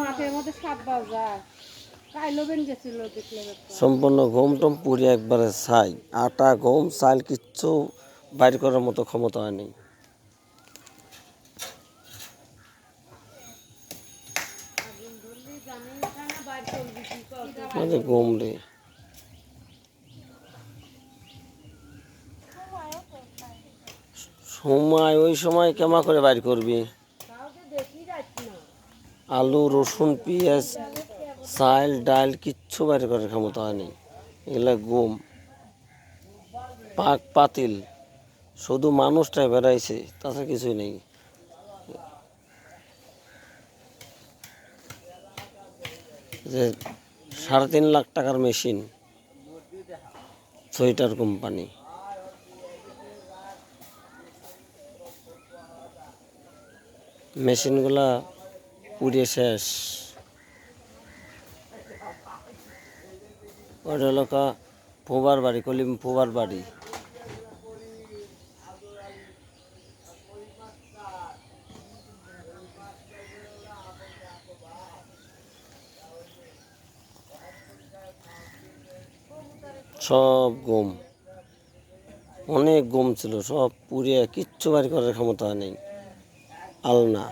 মাঠের মধ্যে। সম্পূর্ণ গম টম পুড়ে একবারে ছাই। আটা গম চাল কিচ্ছু বাইর করার মতো ক্ষমতা হয়নি। মানে গম রে। সময় ওই সময় কেমা করে বাইর করবি? আলু, রসুন, পেঁয়াজ, চাল, ডাল কিচ্ছু বাইরে করার ক্ষমতা হয়নি এগুলা গম, পাক পাতিল। শুধু মানুষটাই বেড়াইছে, তাছাড়া কিছুই নেই। যে সাড়ে তিন লাখ টাকার মেশিন, সোয়েটার কোম্পানি। মেশিনগুলা পুড়িয়ে শেষ। ওটা হলো ফুবার বাড়ি, কলিম ফুবার বাড়ি। সব গম। অনেক গম ছিল, সব পুড়িয়ে কিচ্ছু বাড়ি করার ক্ষমতা নেই। আলনা।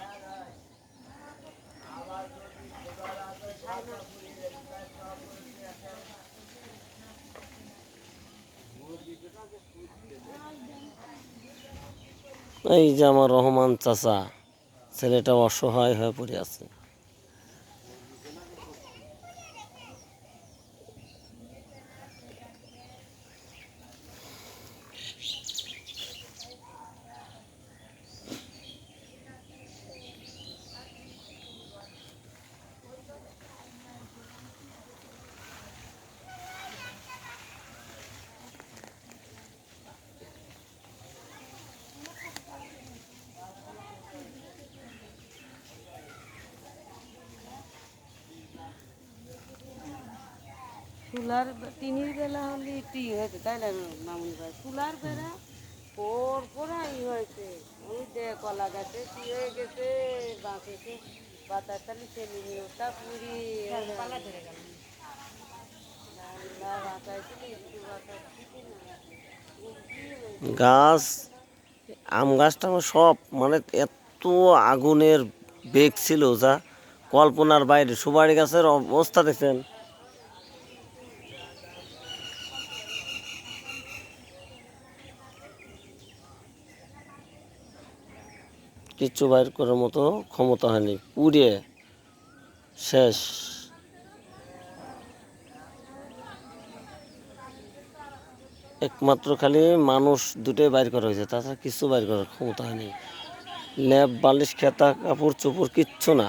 এই যে আমার রহমান চাচা ছেলেটা অসহায় হয়ে পড়ে আছে। চুলার টিনের বেলা হলে টি হয়েছে তাই না মামুনি ভাই? চুলার বেলা পর ই হয়েছে। ওই দে কলা গাছে কি হয়ে গেছে বাঁচেছে বাতাস তালি ছেলে নিয়ে ওটা পুরি একটু গাছ আম গাছটা আমার সব মানে এত আগুনের বেগ ছিল যা কল্পনার বাইরে। সুপারি গাছের অবস্থা দেখছেন কিচ্ছু বাইর করার মতো ক্ষমতা হয়নি। পুড়িয়ে শেষ। একমাত্র খালি মানুষ দুটোই বাইর করা হয়েছে, তাছাড়া কিছু বাইর করার ক্ষমতা হয়নি। ল্যাব, বালিশ, খেতা, কাপড়, চোপড়, কিচ্ছু না।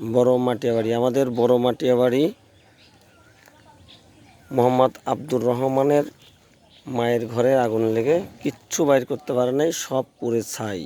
বড় মাটিয়া বাড়ি আমাদের বড় মাটিয়া বাড়ি মোহাম্মদ আব্দুর রহমানের মায়ের ঘরে আগুন লেগে কিচ্ছু বাইর করতে পারে নাই, সব পুড়ে ছাই।